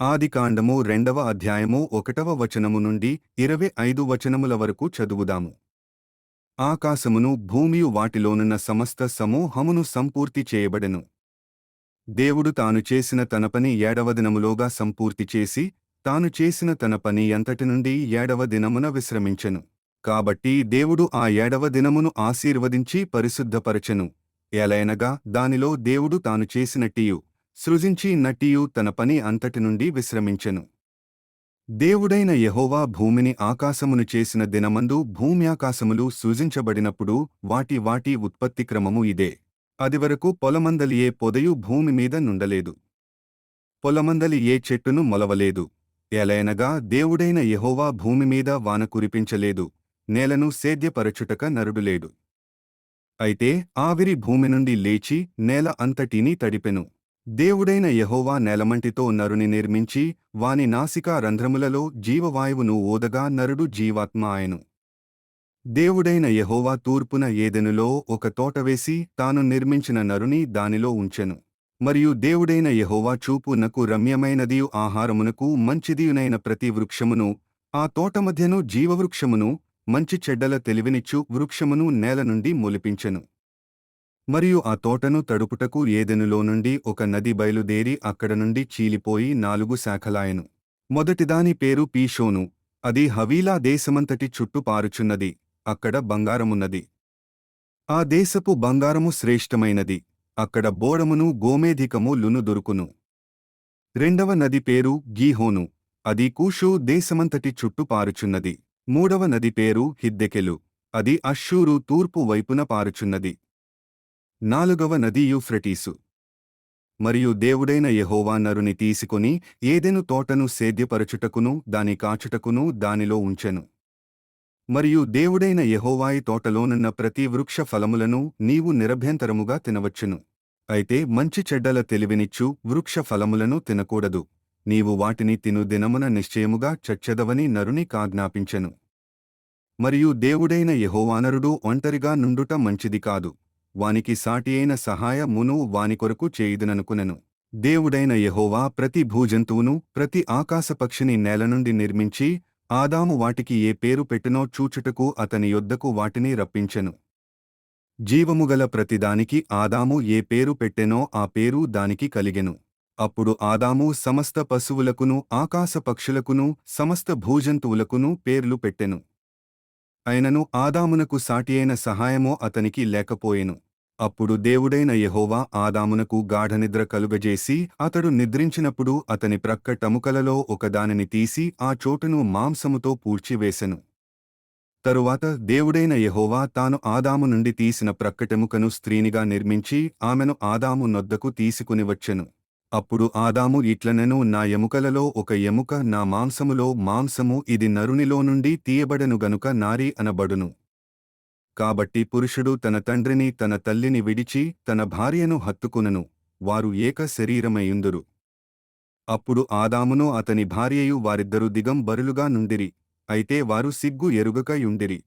ఆదికాండము రెండవ అధ్యాయము ఒకటవ వచనము నుండి ఇరవై ఐదు వచనముల వరకు చదువుదాము. ఆకాశమును భూమియు వాటిలోనున్న సమస్త సమూహమును సంపూర్తి చేయబడెను. దేవుడు తాను చేసిన తన పని ఏడవ దినములోగా సంపూర్తి చేసి తాను చేసిన తన పని ఎంతటి నుండి ఏడవ దినమున విశ్రమించెను. కాబట్టి దేవుడు ఆ ఏడవ దినమును ఆశీర్వదించి పరిశుద్ధపరచెను. ఎలయనగా దానిలో దేవుడు తాను చేసినట్టియు సృజించి నటియు తన పని అంతటి నుండి విశ్రమించెను. దేవుడైన యహోవా భూమిని ఆకాశమును చేసిన దినమందు భూమ్యాకాశములు సృజించబడినప్పుడు వాటి వాటి ఉత్పత్తి క్రమము ఇదే. అదివరకు పొలమందలియే పొదయు భూమి మీద నుండలేదు. పొలమందలి ఏ చెట్టును మొలవలేదు. ఎలయనగా దేవుడైన యహోవా భూమి మీద వాన కురిపించలేదు. నేలను సేద్యపరచుటక నరుడులేడు. అయితే ఆవిరి భూమి నుండి లేచి నేల అంతటినీ తడిపెను. దేవుడైన యహోవా నేలమంటితో నరుని నిర్మించి వాని నాసికా రంధ్రములలో జీవవాయువును ఓదగా నరుడు జీవాత్మ ఆయను. దేవుడైన యహోవా తూర్పున ఏదెనులో ఒక తోట వేసి తాను నిర్మించిన నరుని దానిలో ఉంచెను. మరియు దేవుడైన యెహోవా చూపునకు రమ్యమైనదియు ఆహారమునకు మంచిదియునైన ప్రతి వృక్షమును ఆ తోట మధ్యను జీవవృక్షమును మంచి చెడ్డల తెలివినిచ్చు వృక్షమును నేల నుండి మొలిపించెను. మరియు ఆ తోటను తడుపుటకు ఏదెనులో నుండి ఒక నది బయలుదేరి అక్కడ నుండి చీలిపోయి నాలుగు శాఖలాయను. మొదటిదాని పేరు పీషోను. అది హవీలా దేశమంతటి చుట్టూ పారుచున్నది. అక్కడ బంగారమున్నది. ఆ దేశపు బంగారము శ్రేష్టమైనది. అక్కడ బోడమును గోమేధికము లును దొరుకును. రెండవ నది పేరు గీహోను. అది కూషు దేశమంతటి చుట్టూ పారుచున్నది. మూడవ నది పేరు హిద్దెకెలు. అది అశ్షూరు తూర్పు వైపున పారుచున్నది. నాలుగవ నది యూఫ్రటీసు. మరియు దేవుడైన యహోవా నరుని తీసుకొని ఏదెను తోటను సేద్యపరచుటకును దాని కాచుటకును దానిలో ఉంచెను. మరియు దేవుడైన యహోవాయి తోటలోనున్న ప్రతి వృక్ష ఫలములను నీవు నిరభ్యంతరముగా తినవచ్చును. అయితే మంచి చెడ్డల తెలివినిచ్చు వృక్ష ఫలములను తినకూడదు. నీవు వాటిని తిను దినమున నిశ్చయముగా చచ్చెదవని నరుని కాజ్ఞాపించెను. మరియు దేవుడైన యహోవానరుడు ఒంటరిగా నుండుట మంచిది కాదు. వానికి సాటియైన సహాయమును వాని కొరకు చేయుదుననుకునెను. దేవుడైన యెహోవా ప్రతి భూజంతువును ప్రతి ఆకాశపక్షిని నేల నుండి నిర్మించి ఆదాము వాటికి ఏ పేరు పెట్టినో చూచుటకు అతని యొద్దకు వాటిని రప్పించెను. జీవముగల ప్రతిదానికి ఆదాము ఏ పేరు పెట్టెనో ఆ పేరు దానికి కలిగెను. అప్పుడు ఆదాము సమస్త పశువులకును ఆకాశ పక్షులకును సమస్త భూజంతువులకును పేర్లు పెట్టెను. అయినను ఆదామునకు సాటియైన సహాయమో అతనికి లేకపోయెను. అప్పుడు దేవుడైన యహోవా ఆదామునకు గాఢనిద్ర కలుగజేసి అతడు నిద్రించినప్పుడు అతని ప్రక్క టముకలలో ఒకదానిని తీసి ఆ చోటును మాంసముతో పూడ్చివేసెను. తరువాత దేవుడైన యహోవా తాను ఆదాము నుండి తీసిన ప్రక్కటెముకను స్త్రీనిగా నిర్మించి ఆమెను ఆదాము నొద్దకు తీసుకునివచ్చెను అప్పుడు ఆదాము ఇట్లనెను నా ఎముకలలో ఒక ఎముక నా మాంసములో మాంసము ఇది నరునిలో నుండి తీయబడను గనుక నారీ అనబడును. కాబట్టి పురుషుడు తన తండ్రిని తన తల్లిని విడిచి తన భార్యను హత్తుకునను. వారు ఏక శరీరమయుందురు అప్పుడు ఆదామును అతని భార్యయు వారిద్దరు దిగం బరులుగా నుండిరి. అయితే వారు సిగ్గు ఎరుగకయుండిరి.